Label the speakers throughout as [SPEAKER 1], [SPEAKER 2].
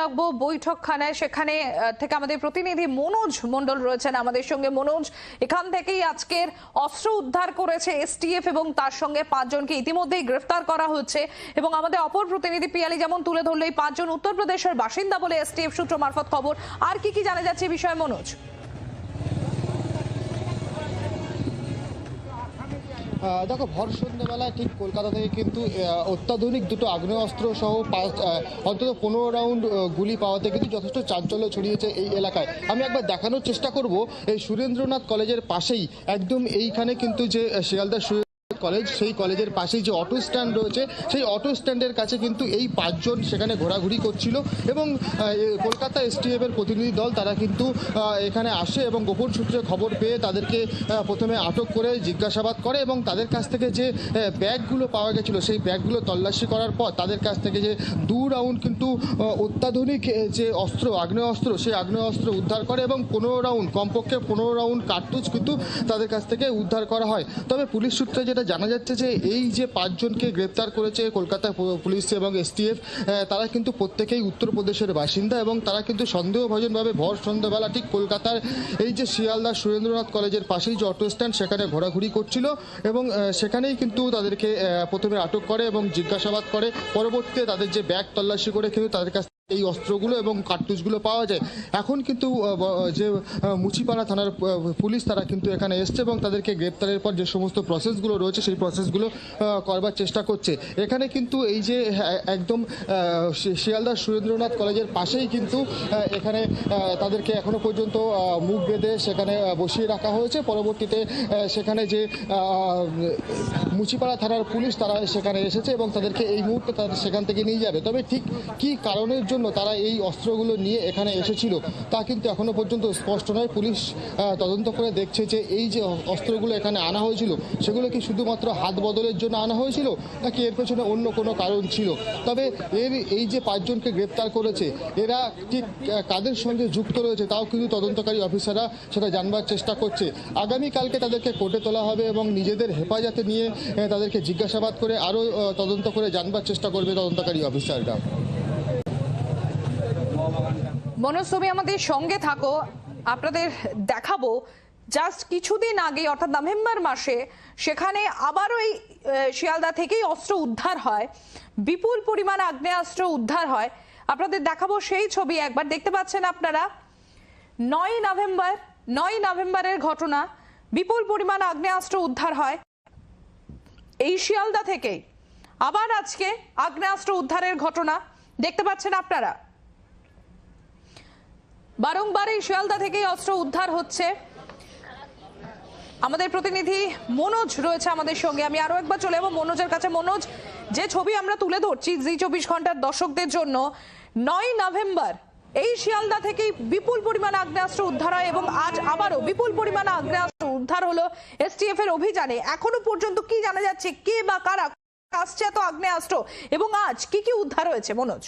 [SPEAKER 1] রাখব বৈঠকখানায় সেখানে থেকে আমাদের প্রতিনিধি মনোজ মন্ডল রয়েছেন আমাদের সঙ্গে। মনোজ, এখান থেকেই আজকের অস্ত্র উদ্ধার করেছে এসটিএফ এবং তার সঙ্গে পাঁচজনকে ইতিমধ্যেই গ্রেফতার করা হচ্ছে। এবং আমাদের অপর প্রতিনিধি পিয়ালি যেমন তুলে ধরলো, এই পাঁচজন উত্তরপ্রদেশের বাসিন্দা বলে এসটিএফ সূত্র মারফত খবর। আর কি কি জানা যাচ্ছে বিষয়ে মনোজ?
[SPEAKER 2] দেখো, ভর সন্ধ্যেবেলায় ঠিক কলকাতা থেকে কিন্তু অত্যাধুনিক দুটো আগ্নেয়াস্ত্র সহ পাঁচ অন্তত পনেরো রাউন্ড গুলি পাওয়াতে কিন্তু যথেষ্ট চাঞ্চল্য ছড়িয়েছে এই এলাকায়। আমি একবার দেখানোর চেষ্টা করব, এই সুরেন্দ্রনাথ কলেজের পাশেই, একদম এইখানে কিন্তু যে শিয়ালদা কলেজ, সেই কলেজের পাশেই যে অটো স্ট্যান্ড রয়েছে, সেই অটো স্ট্যান্ডের কাছে কিন্তু এই পাঁচজন সেখানে ঘোরাঘুরি করছিল এবং কলকাতা এসটিএফ এর প্রতিনিধি দল তারা কিন্তু এখানে আসে এবং গোপন সূত্রে খবর পেয়ে তাদেরকে প্রথমে আটক করে জিজ্ঞাসাবাদ করে এবং তাদের কাছ থেকে যে ব্যাগগুলো পাওয়া গেছিল, সেই ব্যাগগুলো তল্লাশি করার পর তাদের কাছ থেকে যে দু রাউন্ড কিন্তু অত্যাধুনিক যে অস্ত্র, আগ্নেয়াস্ত্র, সেই আগ্নেয়াস্ত্র উদ্ধার করে এবং পনেরো রাউন্ড, কমপক্ষে পনেরো রাউন্ড কার্তুজ কিন্তু তাদের কাছ থেকে উদ্ধার করা হয়। তবে পুলিশ সূত্রে যেটা জানা যাচ্ছে যে এই যে পাঁচজনকে গ্রেপ্তার করেছে কলকাতা পুলিশ এবং এসটিএফ তারা কিন্তু প্রত্যেকেই উত্তরপ্রদেশের বাসিন্দা এবং তারা কিন্তু সন্দেহভাজনভাবে ভর সন্ধ্যাবেলা ঠিক কলকাতার এই যে শিয়ালদা সুরেন্দ্রনাথ কলেজের পাশেই যে অটো স্ট্যান্ড, সেখানে ঘোরাঘুরি করছিল এবং সেখানেই কিন্তু তাদেরকে প্রথমে আটক করে এবং জিজ্ঞাসাবাদ করে। পরবর্তীতে তাদের যে ব্যাগ তল্লাশি করে কিন্তু তাদের কাছ এই অস্ত্রগুলো এবং কার্তুজগুলো পাওয়া যায়। এখন কিন্তু যে মুচিপাড়া থানার পুলিশ তারা কিন্তু এখানে এসছে এবং তাদেরকে গ্রেপ্তারের পর যে সমস্ত প্রসেসগুলো রয়েছে সেই প্রসেসগুলো করবার চেষ্টা করছে। এখানে কিন্তু এই যে একদম আহ, শি- শিয়ালদা সুরেন্দ্রনাথ কলেজের পাশেই কিন্তু এখানে তাদেরকে এখনও পর্যন্ত মুখ বেঁধে সেখানে বসিয়ে রাখা হয়েছে। পরবর্তীতে সেখানে যে মুচিপাড়া থানার পুলিশ তারা সেখানে এসেছে এবং তাদেরকে এই মুহূর্তে তাদের সেখান থেকে নিয়ে যাবে। তবে ঠিক কি কারণের জন্য তারা এই অস্ত্রগুলো নিয়ে এখানে এসেছিল। তা কিন্তু এখনও পর্যন্ত স্পষ্ট নয়। পুলিশ তদন্ত করে দেখছে যে এই যে অস্ত্রগুলো এখানে আনা হয়েছিল, সেগুলো কি শুধুমাত্র হাত বদলের জন্য আনা হয়েছিল, নাকি এর পেছনে অন্য কোনো কারণ ছিল? তবে এর এই যে পাঁচজনকে গ্রেপ্তার করেছে, এরা ঠিক কাদের সঙ্গে যুক্ত রয়েছে, তাও কিন্তু তদন্তকারী অফিসাররা সেটা জানবার চেষ্টা করছে। আগামীকালকে তাদেরকে কোর্টে তোলা হবে এবং নিজেদের হেফাজতে নিয়ে তাদেরকে জিজ্ঞাসাবাদ করে আরও তদন্ত করে জানবার চেষ্টা করবে তদন্তকারী অফিসাররা।
[SPEAKER 1] মনোজ আমাদের সঙ্গে থাকো আপনাদের দেখাবো। জাস্ট কিছুদিন আগে অর্থাৎ নভেম্বর মাসে সেখানে আবারও এই আহ, শিয়ালদা থেকেই অস্ত্র উদ্ধার হয়। বিপুল পরিমাণ আগ্নেয়াস্ত্র উদ্ধার হয়। আপনাদের দেখাবো সেই ছবি একবার। দেখতে পাচ্ছেন আপনারা? নয় নভেম্বর নয় নভেম্বরের ঘটনা। বিপুল পরিমাণ আগ্নেয়াস্ত্র উদ্ধার হয়। এই শিয়ালদা থেকেই। আবার আজকে আগ্নেয়াস্ত্র উদ্ধারের ঘটনা। দেখতে পাচ্ছেন আপনারা? বারংবার এই শিয়ালদা থেকেই অস্ত্র উদ্ধার হচ্ছে। আমাদের প্রতিনিধি মনোজ রয়েছে আমাদের সঙ্গে। আমি আরও একবার চলে যাব মনোজের কাছে। মনোজ, যে ছবি আমরা তুলে ধরছি জি চব্বিশ ঘণ্টার দর্শকদের জন্য, নয় নভেম্বর, এই শিয়ালদা থেকেই বিপুল পরিমাণ আগ্নেয়াস্ত্র উদ্ধার হয় এবং আজ আবারও বিপুল পরিমাণ আগ্নেয়াস্ত্র উদ্ধার হলো এসটিএফ এর অভিযানে। এখনও পর্যন্ত কি জানা যাচ্ছে, কে বা কারা আসছে এত আগ্নেয়াস্ত্র এবং আজ কি কি উদ্ধার হয়েছে? মনোজ।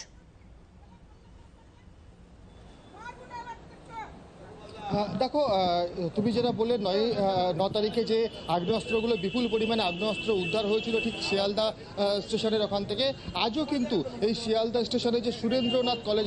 [SPEAKER 2] দেখো তুমি যেটা বললে নয় ন তারিখে যে আগ্নেয়াস্ত্রগুলো বিপুল পরিমাণে আগ্নেয়াস্ত্র উদ্ধার হয়েছিল ঠিক শিয়ালদা স্টেশনের ওখান থেকে, আজও কিন্তু এই শিয়ালদা স্টেশনে যে সুরেন্দ্রনাথ কলেজ